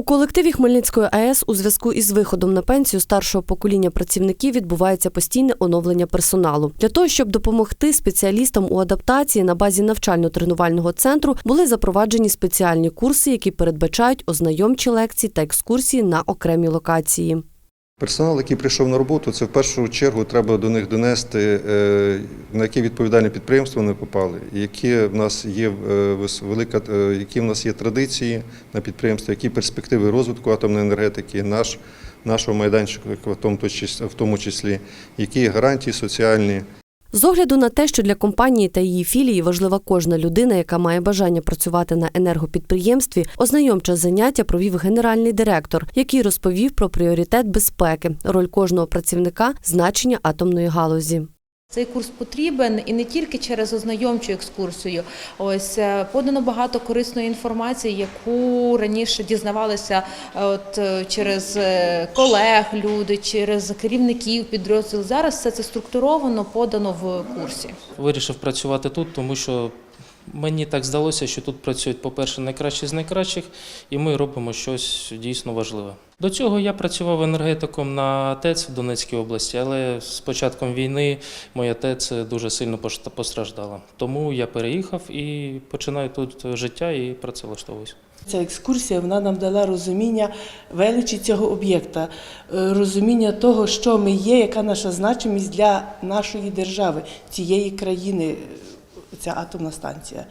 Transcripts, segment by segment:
У колективі Хмельницької АЕС у зв'язку із виходом на пенсію старшого покоління працівників відбувається постійне оновлення персоналу. Для того, щоб допомогти спеціалістам у адаптації на базі навчально-тренувального центру були запроваджені спеціальні курси, які передбачають ознайомчі лекції та екскурсії на окремі локації. Персонал, який прийшов на роботу, це в першу чергу треба до них донести, е, на які відповідальні підприємства вони попали, які в нас є е, велика, е, які в нас є традиції на підприємстві, які перспективи розвитку атомної енергетики, наш, нашого майданчика в тому числі, в тому числі, які гарантії соціальні. З огляду на те, що для компанії та її філії важлива кожна людина, яка має бажання працювати на енергопідприємстві, ознайомче заняття провів генеральний директор, який розповів про пріоритет безпеки, роль кожного працівника, значення атомної галузі. Цей курс потрібен і не тільки через ознайомчу екскурсію. Ось е, подано багато корисної інформації, яку раніше дізнавалися е, от е, через колег, люди, через керівників підрозділів. Зараз все це структуровано подано в курсі. Вирішив працювати тут, тому що мені так здалося, що тут працюють, по-перше, найкращі з найкращих, і ми робимо щось дійсно важливе. До цього я працював енергетиком на ТЕЦ в Донецькій області, але з початком війни моя ТЕЦ дуже сильно постраждала. Тому я переїхав і починаю тут життя і працевлаштовуюсь. Ця екскурсія вона нам дала розуміння величі цього об'єкта, е, розуміння того, що ми є, яка наша значимість для нашої держави, цієї країни, ця атомна станція.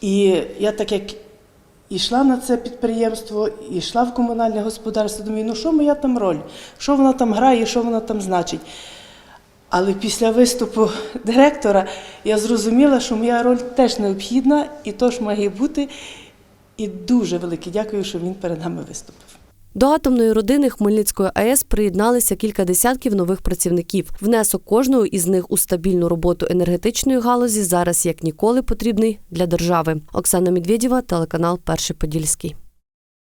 І я так як йшла на це підприємство, йшла в комунальне господарство, думаю, ну що моя там роль, що вона там грає, що вона там значить. Але після виступу директора я зрозуміла, що моя роль теж необхідна і теж має бути. І дуже велике дякую, що він перед нами виступив. До атомної родини Хмельницької АЕС приєдналися кілька десятків нових працівників. Внесок кожного із них у стабільну роботу енергетичної галузі зараз як ніколи потрібний для держави. Оксана Медведєва, телеканал Перший Подільський.